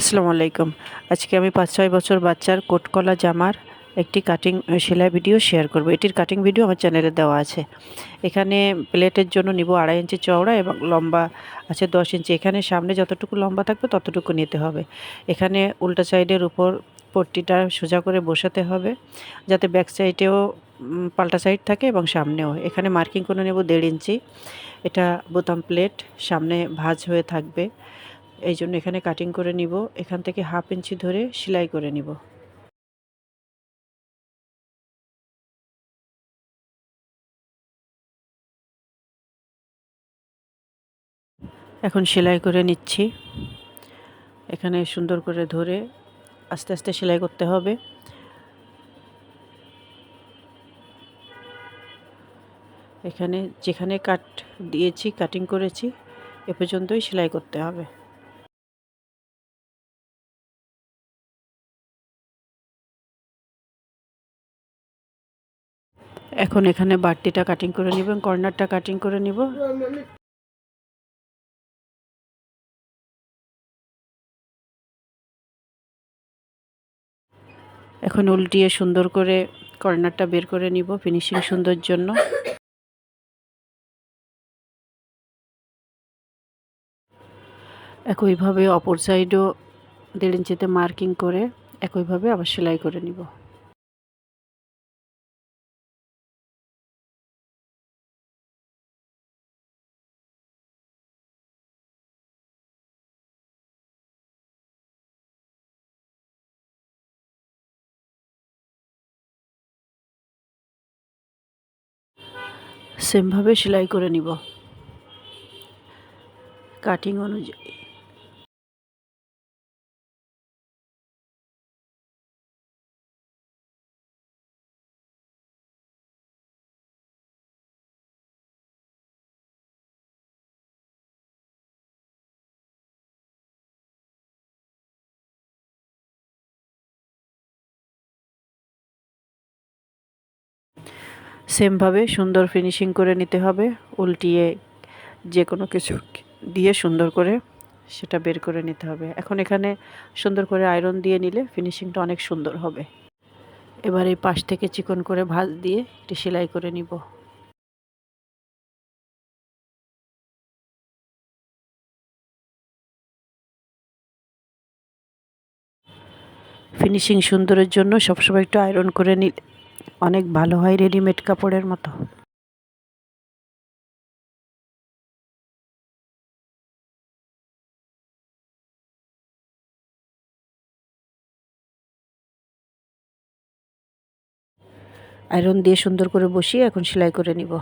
আসসালামু আলাইকুম। আজকে আমি পাঁচ, ছয় বছর বাচ্চার কোটকলা জামার একটি কাটিং সেলাই ভিডিও শেয়ার করব। এটির কাটিং ভিডিও আমার চ্যানেলে দেওয়া আছে। এখানে প্লেটের জন্য নিব আড়াই ইঞ্চি চওড়া এবং লম্বা আছে দশ ইঞ্চি। এখানে সামনে যতটুকু লম্বা থাকবে ততটুকু নিতে হবে। এখানে উল্টা সাইডের উপর পট্টিটা সোজা করে বসাতে হবে যাতে ব্যাক সাইডেও পাল্টা সাইড থাকে এবং সামনেও। এখানে মার্কিং করে নেব দেড় ইঞ্চি। এটা বোতাম প্লেট সামনে ভাজ হয়ে থাকবে। এই জন্য এখানে কাটিং করে নিব। এখান থেকে হাফ ইঞ্চি ধরে সেলাই করে নিব। এখন সেলাই করে নিচ্ছি। এখানে সুন্দর করে ধরে আস্তে আস্তে সেলাই করতে হবে। এখানে যেখানে কাট দিয়েছি কাটিং করেছি, এ পর্যন্তই সেলাই করতে হবে। এখন এখানে বাড়তিটা কাটিং করে নিব এবং কর্নারটা কাটিং করে নিব। এখন উল্টিয়ে সুন্দর করে কর্নারটা বের করে নিব ফিনিশিং সুন্দর জন্য। একইভাবে অপর সাইডও দেড় ইঞ্চিতে মার্কিং করে একইভাবে আবার সেলাই করে নিব। সেমভাবে সেলাই করে নিব। কাটিং অনুযায়ী। সেমভাবে সুন্দর ফিনিশিং করে নিতে হবে, উল্টিয়ে যে কোনো কিছু দিয়ে সুন্দর করে সেটা বের করে নিতে হবে। এখন এখানে সুন্দর করে আয়রন দিয়ে নিলে ফিনিশিংটা অনেক সুন্দর হবে। এবার এই পাশ থেকে চিকন করে ভাঁজ দিয়ে একটি সেলাই করে নিব। ফিনিশিং সুন্দরের জন্য সবসময় একটু আয়রন করে নিলে অনেক ভালো হয় রেডিমেড কাপড়ের মতো। আয়রন দিয়ে সুন্দর করে বসিয়ে এখন সেলাই করে নিব।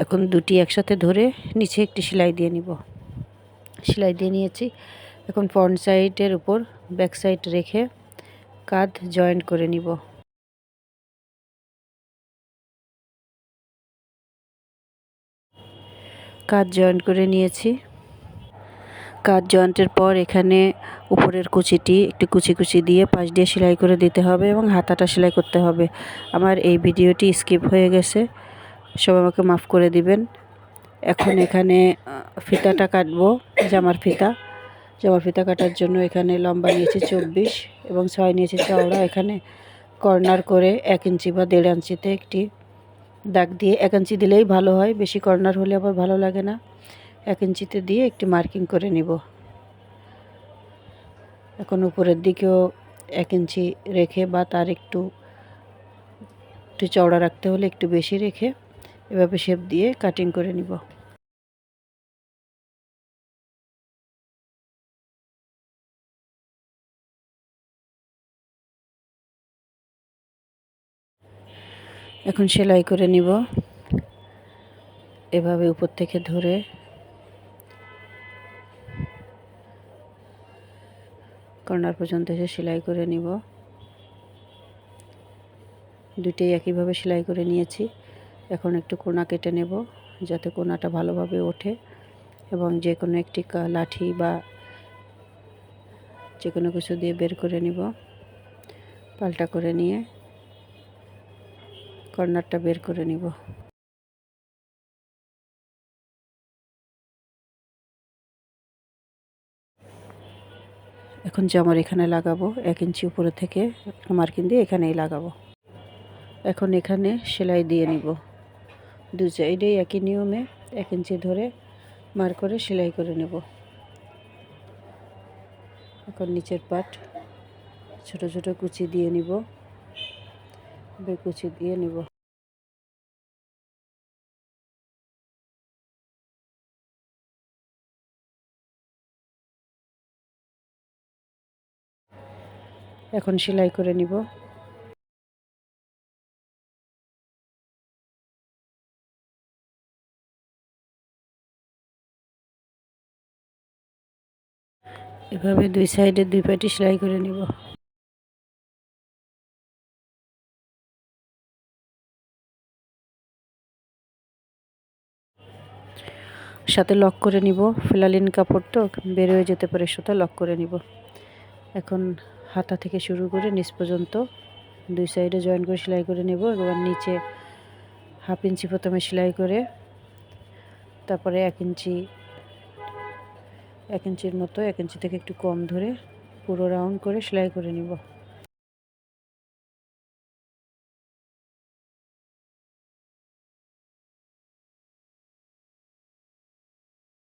এখন দুটি একসাথে ধরে নিচে একটি সেলাই দিয়ে নিব। সেলাই দিয়ে নিয়েছি। এখন ফ্রন্ট সাইডের উপর ব্যাক সাইড রেখে কাঁধ জয়েন্ট করে নিব। কাঁধ জয়েন্ট করে নিয়েছি। কাঁধ জয়েন্টের পর এখানে উপরের কুচিটি একটু কুচি কুচি দিয়ে পাশ দিয়ে সেলাই করে দিতে হবে এবং হাতাটা সেলাই করতে হবে। আমার এই ভিডিওটি স্কিপ হয়ে গেছে। সব আমাকে মাফ করে দিবেন। এখন এখানে ফিতাটা কাটবো জামার ফিতা। জামার ফিতা কাটার জন্য এখানে লম্বা নিয়েছি চব্বিশ এবং ছয় নিয়েছি চওড়া। এখানে কর্নার করে এক ইঞ্চি বা দেড় ইঞ্চিতে একটি দাগ দিয়ে, এক ইঞ্চি দিলেই ভালো হয়। বেশি কর্নার হলে আবার ভালো লাগে না। এক ইঞ্চিতে দিয়ে একটি মার্কিং করে নিব। এখন উপরের দিকেও এক ইঞ্চি রেখে বা তার একটু একটু চওড়া রাখতে হলে একটু বেশি রেখে এভাবে শেপ দিয়ে কাটিং করে নিব। এখন সেলাই করে নিব। এভাবে উপর থেকে ধরে। কর্নার পর্যন্ত এসে সেলাই করে নিব। দুটোই একইভাবে সেলাই করে নিয়েছি। এখন একটু কোনা কেটে নেব যাতে কোনাটা ভালোভাবে ওঠে এবং যে কোনো একটি লাঠি বা যে কোনো কিছু দিয়ে বের করে নিব, পাল্টা করে নিয়ে কর্নারটা বের করে নিব। এখন জামার এখানে লাগাবো, এক ইঞ্চি উপরে থেকে মার্কিন দিয়ে এখানেই লাগাবো। এখন এখানে সেলাই দিয়ে নিব। দু সাইডেই একই নিয়মে এক ইঞ্চি ধরে মার করে সেলাই করে নেব। এখন নিচের পাট ছোট ছোট কুচি দিয়ে নিব। কুচি দিয়ে নিব। এখন সেলাই করে নিব। এভাবে দুই সাইডে দুই পাটি সেলাই করে নিব। সাথে লক করে নিব। ফিলালিন কাপড় তো, বের হয়ে যেতে পারে সুতা, লক করে নিব। এখন হাতা থেকে শুরু করে নিচ পর্যন্ত দুই সাইডে জয়েন করে সেলাই করে নেব এবার নিচে হাফ ইঞ্চি প্রথমে সেলাই করে তারপরে এক ইঞ্চি এক ইঞ্চির মতো, এক ইঞ্চি থেকে একটু কম ধরে পুরো রাউন্ড করে সেলাই করে নিব।